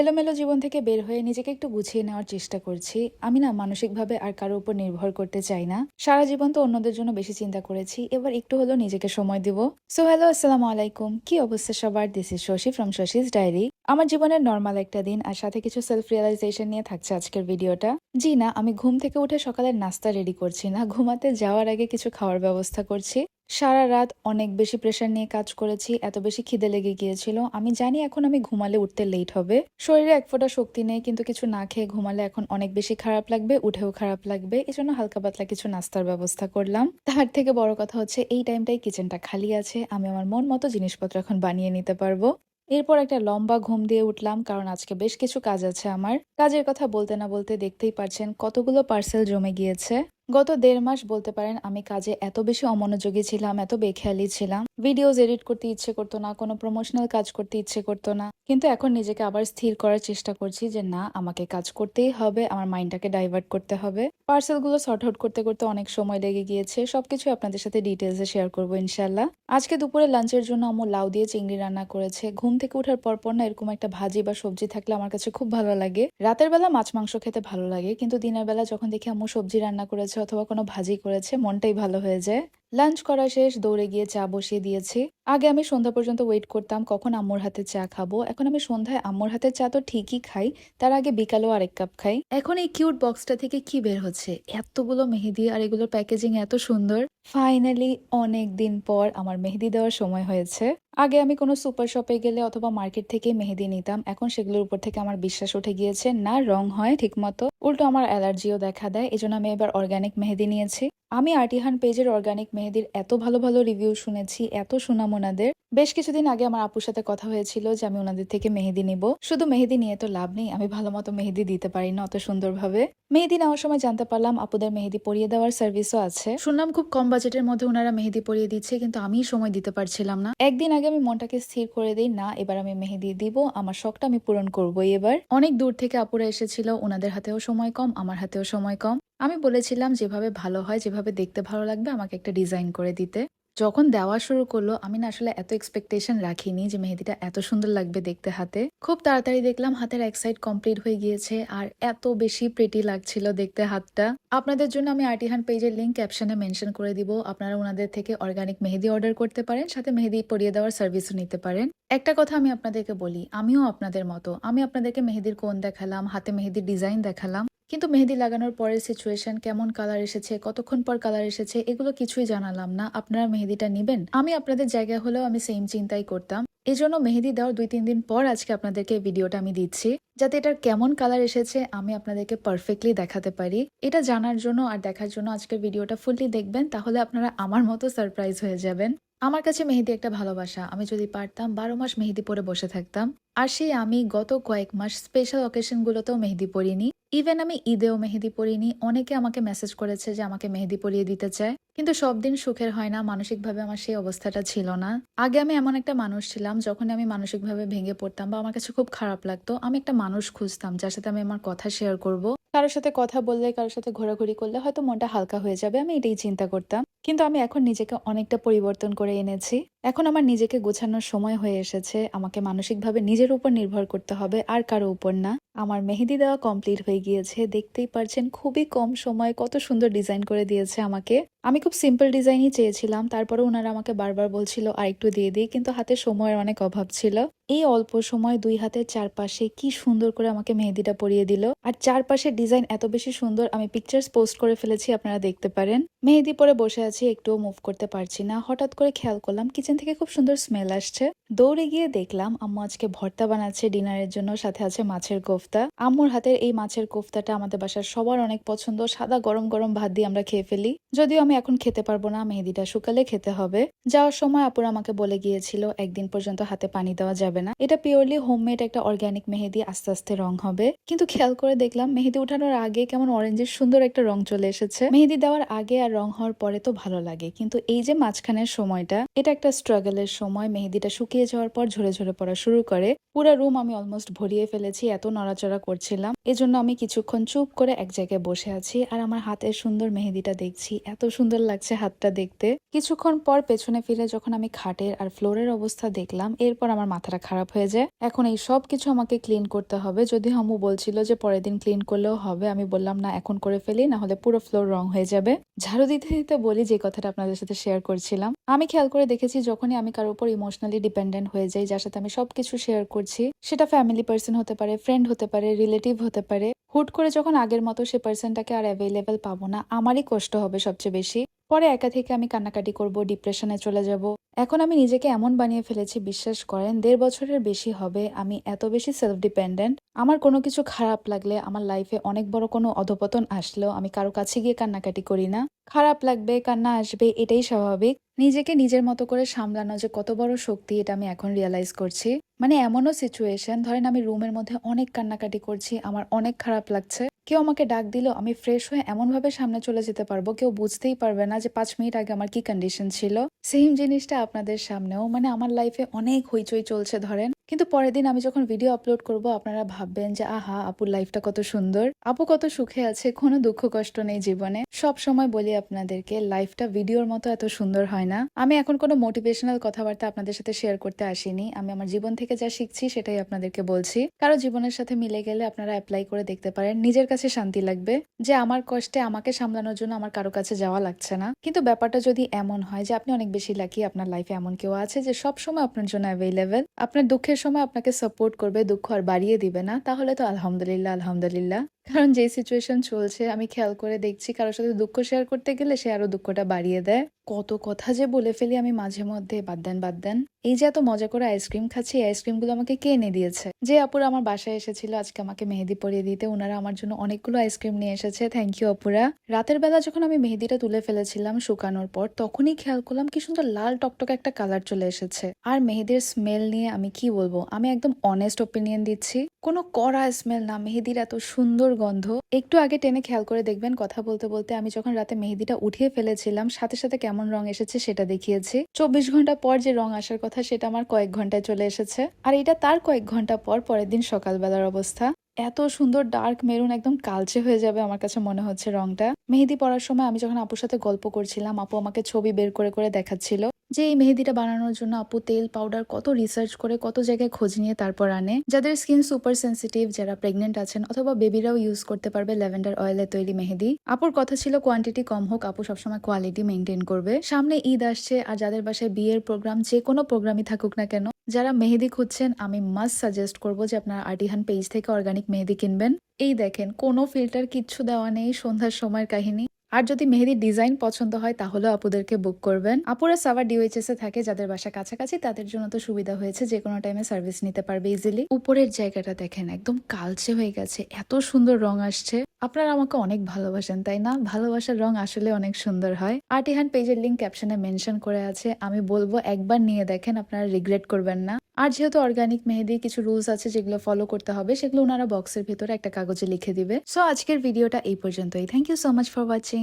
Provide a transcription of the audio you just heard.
এলোমেলো জীবন থেকে বের হয়ে নিজেকে একটু গুছিয়ে নেওয়ার চেষ্টা করছি। আমি না মানসিকভাবে আর কারও উপর নির্ভর করতে চাই না। সারা জীবন তো অন্যদের জন্য বেশি চিন্তা করেছি। এবার একটু হলেও নিজেকে সময় দিব। সো হ্যালো আসসালামু আলাইকুম। কি অবস্থা সবার? This is Shashi from Shashi's diary আমার জীবনের নর্মাল একটা দিন আর সাথে কিছু সেলফ রিয়েলাইজেশন নিয়ে থাকছে আজকের ভিডিওটা। জি না, আমি ঘুম থেকে উঠে সকালের নাস্তা রেডি করছি না। ঘুমাতে যাওয়ার আগে কিছু খাওয়ার ব্যবস্থা করছি। সারা রাত অনেক বেশি প্রেশার নিয়ে কাজ করেছি, এত বেশি খিদে লেগে গিয়েছিল। আমি জানি এখন আমি ঘুমালে উঠতে লেট হবে। শরীরে এক ফোঁটা শক্তি নেই, কিন্তু কিছু না খেয়ে ঘুমালে এখন অনেক বেশি খারাপ লাগবে, উঠেও খারাপ লাগবে। এই জন্য হালকা পাতলা কিছু নাস্তার ব্যবস্থা করলাম। তার থেকে বড় কথা হচ্ছে, এই টাইমটাই কিচেনটা খালি আছে। আমি আমার মন মতো জিনিসপত্র এখন বানিয়ে নিতে পারব। এরপর একটা লম্বা ঘুম দিয়ে উঠলাম, কারণ আজকে বেশ কিছু কাজ আছে আমার। কাজের কথা বলতে না বলতে দেখতেই পারছেন কতগুলো পার্সেল জমে গিয়েছে। গত দেড় মাস বলতে পারেন আমি কাজে এত বেশি অমনোযোগী ছিলাম, এত বেখেয়ালি ছিলাম। ভিডিওজ এডিট করতে ইচ্ছে করতো না, কোনো প্রমোশনাল কাজ করতে ইচ্ছে করতো না। কিন্তু এখন নিজেকে আবার স্থির করার চেষ্টা করছি যে, না, আমাকে কাজ করতেই হবে, আমার মাইন্ডটাকে ডাইভার্ট করতে হবে। পার্সেলগুলো সর্ট আউট করতে করতে অনেক সময় লেগে গিয়েছে। সবকিছু আপনাদের সাথে ডিটেলসে শেয়ার করব ইনশাল্লাহ আজকে দুপুরে লাঞ্চের জন্য আমু লাউ দিয়ে চিংড়ি রান্না করেছে। ঘুম থেকে ওঠার পর পর না এরকম একটা ভাজি বা সবজি থাকলে আমার কাছে খুব ভালো লাগে। রাতের বেলা মাছ মাংস খেতে ভালো লাগে, কিন্তু দিনের বেলা যখন দেখি আম্মু সবজি রান্না করেছে অথবা কোনো ভাজি করেছে? মনটাই ভালো হয়ে যায়। লাঞ্চ করা শেষ, দৌড়ে গিয়ে চা বসিয়ে দিয়েছি। আগে আমি সন্ধ্যা পর্যন্ত ওয়েট করতাম, কখন আম্মুর হাতে চা খাব? এখন আমি সন্ধ্যায় আম্মুর হাতে চা তো ঠিকই খাই, তার আগে বিকালেও আরেক কাপ খাই। এখন এই কিউট বক্সটা থেকে কি বের হচ্ছে? এতগুলো মেহেদি আর এগুলোর প্যাকেজিং এত সুন্দর। ফাইনালি অনেক দিন পর আমার মেহেদি দেওয়ার সময় হয়েছে। আগে আমি কোনো সুপার শপে গেলে অথবা মার্কেট থেকে মেহেদি নিতাম। এখন সেগুলোর উপর থেকে আমার বিশ্বাস উঠে গিয়েছে, না, রং হয় ঠিকমতো। উল্টো আমার অ্যালার্জিও দেখা দেয়, এজন্য আমি এবার অর্গ্যানিক মেহেদি নিয়েছি। আমি আর্টিহান পেজের অর্গানিক মেহেদির এত ভালো ভালো রিভিউ শুনেছি, এত সুনাম ওনাদের। বেশ কিছুদিন আগে আমার আপুর সাথে কথা হয়েছিল যে আমি ওনাদের থেকে মেহেদি নিব। শুধু মেহেদি নিয়ে তো লাভ নেই, আমি ভালো মতো মেহেদি দিতে পারি না অত সুন্দরভাবে। মেহেদি নেওয়ার সময় জানতে পারলাম আপুদের মেহেদি পরিয়ে দেওয়ার সার্ভিসও আছে। শুনলাম খুব কম বাজেটের মধ্যে ওনারা মেহেদি পরিয়ে দিচ্ছে, কিন্তু আমি সময় দিতে পারছিলাম না। একদিন আগে আমি মনটাকে স্থির করে দিই, না, এবার আমি মেহেদি দিব, আমার শখটা আমি পূরণ করব এবার। অনেক দূর থেকে আপুরা এসেছিল, ওনাদের হাতেও সময় কম, আমার হাতেও সময় কম। আমি বলেছিলাম যেভাবে ভালো হয়, যেভাবে দেখতে ভালো লাগবে, আমাকে একটা ডিজাইন করে দিতে। যখন দেওয়া শুরু করল, আমি না আসলে এত এক্সপেকটেশন রাখিনি যে মেহেদিটা এত সুন্দর লাগবে দেখতে হাতে। খুব তাড়াতাড়ি দেখলাম হাতের এক সাইড কমপ্লিট হয়ে গিয়েছে আর এত বেশি প্রেটি লাগছিল দেখতে হাতটা। আপনাদের জন্য আমি আর্টিহান পেজের লিঙ্ক ক্যাপশনে মেনশন করে দিব। আপনারা ওনাদের থেকে অর্গানিক মেহেদি অর্ডার করতে পারেন, সাথে মেহেদি পরিয়ে দেওয়ার সার্ভিসও নিতে পারেন। একটা কথা আমি আপনাদেরকে বলি, আমিও আপনাদের মতো। আমি আপনাদেরকে মেহেদির কোন দেখালাম, হাতে মেহেদির ডিজাইন দেখালাম। কিন্তু মেহেদি লাগানোর পরের সিচুয়েশন কেমন কালার এসেছে, কতক্ষণ পর কালার এসেছে, এগুলো কিছুই জানালাম না। আপনারা মেহেদিটা নিবেন। আমি আপনাদের জায়গা হলেও আমি সেম চিন্তাই করতাম। এই জন্য মেহেদি দেওয়ার দুই, তিন দিন পর আজকে আপনাদেরকে ভিডিওটা আমি দিচ্ছি। যাতে এটার কেমন কালার এসেছে, আমি আপনাদেরকে পারফেক্টলি দেখাতে পারি। এটা জানার জন্য আর দেখার জন্য আজকের ভিডিওটা ফুললি দেখবেন, তাহলে আপনারা আমার মতো সারপ্রাইজ হয়ে যাবেন। আমার কাছে মেহেদি একটা ভালোবাসা। আমি যদি পারতাম, বারো মাস মেহেদি পরে বসে থাকতাম। আর সেই আমি গত কয়েক মাস স্পেশাল অকেশনগুলোতেও মেহেদি পরিনি। ইভেন আমি ঈদেও মেহেদি পরিনি অনেকে আমাকে মেসেজ করেছে যে আমাকে মেহেদি পরিয়ে দিতে চায়। কিন্তু সব দিন সুখের হয় না, মানসিকভাবে আমার সেই অবস্থাটা ছিল না। আগে আমি এমন একটা মানুষ ছিলাম যখন আমি মানসিকভাবে ভেঙে পড়তাম বা আমার কাছে খুব খারাপ লাগতো, আমি একটা মানুষ খুঁজতাম যার সাথে আমি আমার কথা শেয়ার করব। কারোর সাথে কথা বললে, কারোর সাথে ঘোরাঘুরি করলে হয়তো মনটা হালকা হয়ে যাবে, আমি এটাই চিন্তা করতাম। কিন্তু আমি এখন নিজেকে অনেকটা পরিবর্তন করে এনেছি। এখন আমার নিজেকে গোছানোর সময় হয়ে এসেছে, আমাকে মানসিকভাবে নিজের উপর নির্ভর করতে হবে, আর কারও উপর না। আমার মেহেদি দেওয়া কমপ্লিট হয়ে গিয়েছে, দেখতেই পারছেন খুবই কম সময় কত সুন্দর ডিজাইন করে দিয়েছে আমাকে। আমি খুব সিম্পল ডিজাইনই চেয়েছিলাম। তারপরে ওনারা আমাকে বারবার বলছিল আর একটু দিয়ে দিই। কিন্তু হাতে সময়ের অনেক অভাব ছিল। এই অল্প সময় দুই হাতের চারপাশে কি সুন্দর করে আমাকে মেহেদিটা পরিয়ে দিল। আর চারপাশের ডিজাইন এত বেশি সুন্দর, আমি পিকচার্স পোস্ট করে ফেলেছি, আপনারা দেখতে পারেন। মেহেদি পরে বসে আছি, একটুও মুভ করতে পারছি না। হঠাৎ করে খেয়াল করলাম কিচেন থেকে খুব সুন্দর স্মেল আসছে। দৌড়ে গিয়ে দেখলাম, আম্মু আজকে ভর্তা বানাচ্ছে, ডিনারের জন্য সাথে আছে মাছের কোফতা। আম্মুর হাতের এই মাছের কোফতাটা আমাদের বাসার সবার অনেক পছন্দ, সাদা গরম গরম ভাত দিয়ে আমরা খেয়ে ফেলি। যদিও আমি এখন খেতে পারব না, মেহেদিটা শুকালে খেতে হবে। যাওয়ার সময় আপুর আমাকে বলে গিয়েছিল, একদিন পর্যন্ত হাতে পানি দেওয়া যাবে না। এটা পিওরলি হোমমেড একটা অর্গ্যানিক মেহেদি আস্তে আস্তে রং হবে। কিন্তু খেয়াল করে দেখলাম, মেহেদি উঠানোর আগে কেমন অরেঞ্জের সুন্দর একটা রং চলে এসেছে। মেহেদি দেওয়ার আগে আর রং হওয়ার পরে তো ভালো লাগে। কিন্তু এই যে মাঝখানের সময়টা, এটা একটা স্ট্রাগলের সময়। মেহেদিটা শুকিয়ে যাওয়ার পর ঝরে ঝরে পড়া শুরু করে। পুরো রুম আমি অলমোস্ট ভরিয়ে ফেলেছি, এত নড়াচড়া করছিলাম। এজন্য আমি কিছুক্ষণ চুপ করে এক জায়গায় বসে আছি আর আমার হাতের সুন্দর মেহেদিটা দেখছি। এত সুন্দর লাগছে হাতটা দেখতে। কিছুক্ষণ পর পেছনে ফিরে যখন আমি খাটের আর ফ্লোরের অবস্থা দেখলাম, এরপর আমার মাথাটা খারাপ হয়ে যায়। এখন এই সব কিছু আমাকে ক্লিন করতে হবে। যদি হামু বলছিল যে পরের দিন ক্লিন করলেও হবে, আমি বললাম, না, এখন করে ফেলি না হলে পুরো ফ্লোর রং হয়ে যাবে। ঝাড়ু দিতে দিতে বলি যে কথাটা আপনাদের সাথে শেয়ার করছিলাম। আমি খেয়াল করে দেখেছি, যখনই আমি কারোর উপর ইমোশনালি ডিপেন্ডেন্ট হয়ে যাই, যার সাথে আমি সবকিছু শেয়ার করছি সেটা ফ্যামিলি পার্সন হতে পারে ফ্রেন্ড হতে পারে রিলেটিভ হতে পারে। হুট করে যখন আগের মতো সে পার্সনটাকে আর অ্যাভেলেবেল পাবো না, আমারই কষ্ট হবে সবচেয়ে বেশি। পরে একা থেকে আমি কান্নাকাটি করব ডিপ্রেশনে চলে যাব। এখন আমি নিজেকে এমন বানিয়ে ফেলেছি, বিশ্বাস করেন, দেড় বছরের বেশি হবে, আমি এত বেশি সেলফ ডিপেন্ডেন্ট আমার কোনো কিছু খারাপ লাগলে আমার লাইফে অনেক বড় কোনো অধপতন আসলেও আমি কারও কাছে গিয়ে কান্নাকাটি করি না। খারাপ লাগবে, কান্না আসবে, এটাই স্বাভাবিক। নিজেকে নিজের মতো করে সামলানো যে কত বড় শক্তি এটা আমি এখন রিয়েলাইজ করছি। মানে এমনও সিচুয়েশন ধরেন আমি রুমের মধ্যে অনেক কান্নাকাটি করছি, আমার অনেক খারাপ লাগছে। কেউ আমাকে ডাক দিল, আমি ফ্রেশ হয়ে এমন ভাবে সামনে চলে যেতে পারব, কেউ বুঝতেই পারবে না যে পাঁচ মিনিট আগে আমার কি কন্ডিশন ছিল। সেম জিনিসটা আপনাদের সামনেও মানে আমার লাইফে অনেক হইচই চলছে ধরেন। কিন্তু পরের দিন আমি যখন ভিডিও আপলোড করব, আপনারা ভাববেন যে, আহা আপুর লাইফটা কত সুন্দর। আপু কত সুখে আছে, কোনো দুঃখ কষ্ট নেই জীবনে। সব সময় বলি আপনাদেরকে লাইফটা ভিডিওর মতো এত সুন্দর হয় না। আমি এখন কোনো মোটিভেশনাল কথাবার্তা আপনাদের সাথে শেয়ার করতে আসিনি। আমি আমার জীবন থেকে যা শিখছি, সেটাই আপনাদেরকে বলছি। কারও জীবনের সাথে মিলে গেলে আপনারা অ্যাপ্লাই করে দেখতে পারেন। নিজের কাছে শান্তি লাগবে যে আমার কষ্টে আমাকে সামলানোর জন্য আমার কারও কাছে যাওয়া লাগছে না। কিন্তু ব্যাপারটা যদি এমন হয় যে আপনি অনেক বেশি লাকি আপনার লাইফে এমন কেউ আছে যে সব সময় আপনার জন্য অ্যাভেলেবেল আপনার দুঃখের সময় আপনাকে সাপোর্ট করবে, দুঃখ আর বাড়িয়ে দিবে না, তাহলে তো আলহামদুলিল্লাহ আলহামদুলিল্লাহ। কারণ যে সিচুয়েশন চলছে, আমি খেয়াল করে দেখছি কারোর সাথে দুঃখ শেয়ার করতে গেলে সে আরও দুঃখটা বাড়িয়ে দেয়। কত কথা যে বলে ফেলি আমি মাঝে মধ্যে, বাদ দেন বাদ দেন। এই যে এত মজা করে আইসক্রিম খাচ্ছি, এই আইসক্রিমগুলো আমাকে কে এনে দিয়েছে? যে আপুরা আমার বাসায় এসেছিল, আজকে আমাকে মেহেদি পরিয়ে দিতে ওনারা আমার জন্য অনেকগুলো আইসক্রিম নিয়ে এসেছে। থ্যাংক ইউ আপুরা। রাতের বেলা যখন আমি মেহেদিটা তুলে ফেলেছিলাম শুকানোর পর, তখনই খেয়াল করলাম কি সুন্দর লাল টকটকে একটা কালার চলে এসেছে। আর মেহেদির স্মেল নিয়ে আমি কি বলব? আমি একদম অনেস্ট ওপিনিয়ন দিচ্ছি। কোনো কড়া স্মেল না, মেহেদির এত সুন্দর গন্ধ। একটু আগে টেনে খেয়াল করে দেখবেন কথা বলতে বলতে আমি যখন রাতে মেহেদিটা উঠিয়ে ফেলেছিলাম, সাথে সাথে কেমন রং এসেছে সেটা দেখিয়েছি। চব্বিশ ঘণ্টা পর যে রং আসার কথা সেটা আমার কয়েক ঘন্টায় চলে এসেছে। আর এটা তার কয়েক ঘণ্টা পর পরের দিন সকালবেলার অবস্থা। এত সুন্দর ডার্ক মেরুন একদম কালচে হয়ে যাবে আমার কাছে মনে হচ্ছে রংটা। মেহেদি পড়ার সময় আমি যখন আপুর সাথে গল্প করছিলাম, আপু আমাকে ছবি বের করে করে দেখাচ্ছিল। যে এই মেহেদিটা বানানোর জন্য আপু তেল পাউডার কত রিসার্চ করে, কত জায়গায় খোঁজ নিয়ে তারপর আনে। যাদের স্কিন সুপার সেন্সিটিভ যারা প্রেগনেন্ট আছেন অথবা বেবিরাও ইউজ করতে পারবে ল্যাভেন্ডার অয়েলে তৈরি মেহেদি। আপুর কথা ছিল কোয়ান্টিটি কম হোক, আপু সবসময় কোয়ালিটি মেনটেন করবে। সামনে ঈদ আসছে আর যাদের বাসায় বিয়ের প্রোগ্রাম যে কোনো প্রোগ্রামই থাকুক না কেন, যারা মেহেদি খুঁজছেন, আমি মাস্ট সাজেস্ট করব যে আপনারা আর্টিহান পেজ থেকে অর্গানিক মেহেদি কিনবেন। এই দেখেন, কোনো ফিল্টার কিচ্ছু দেওয়া নেই, সন্ধ্যার সময়ের কাহিনী। আর যদি মেহেদির ডিজাইন পছন্দ হয়, তাহলেও আপুদেরকে বুক করবেন। আপুরা সাভার ডিওএইচএস এ থাকে, যাদের বাসা কাছাকাছি, তাদের জন্য তো সুবিধা হয়েছে, যে কোনো টাইমে সার্ভিস নিতে পারবে ইজিলি উপরের জায়গাটা দেখেন, একদম কালচে হয়ে গেছে, এত সুন্দর রং আসছে। আপনারা আমাকে অনেক ভালোবাসেন, তাই না? ভালোবাসার রং আসলে অনেক সুন্দর হয়। আর্টিহান পেজের লিঙ্ক ক্যাপশনে মেনশন করে আছে, আমি বলব একবার নিয়ে দেখেন, আপনারা রিগ্রেট করবেন না। আর যেহেতু অর্গানিক মেহেদি কিছু রুলস আছে, যেগুলো ফলো করতে হবে, সেগুলো ওনারা বক্সের ভিতরে একটা কাগজে লিখে দিবে। সো আজকের ভিডিওটা এই পর্যন্তই। Thank you so much for watching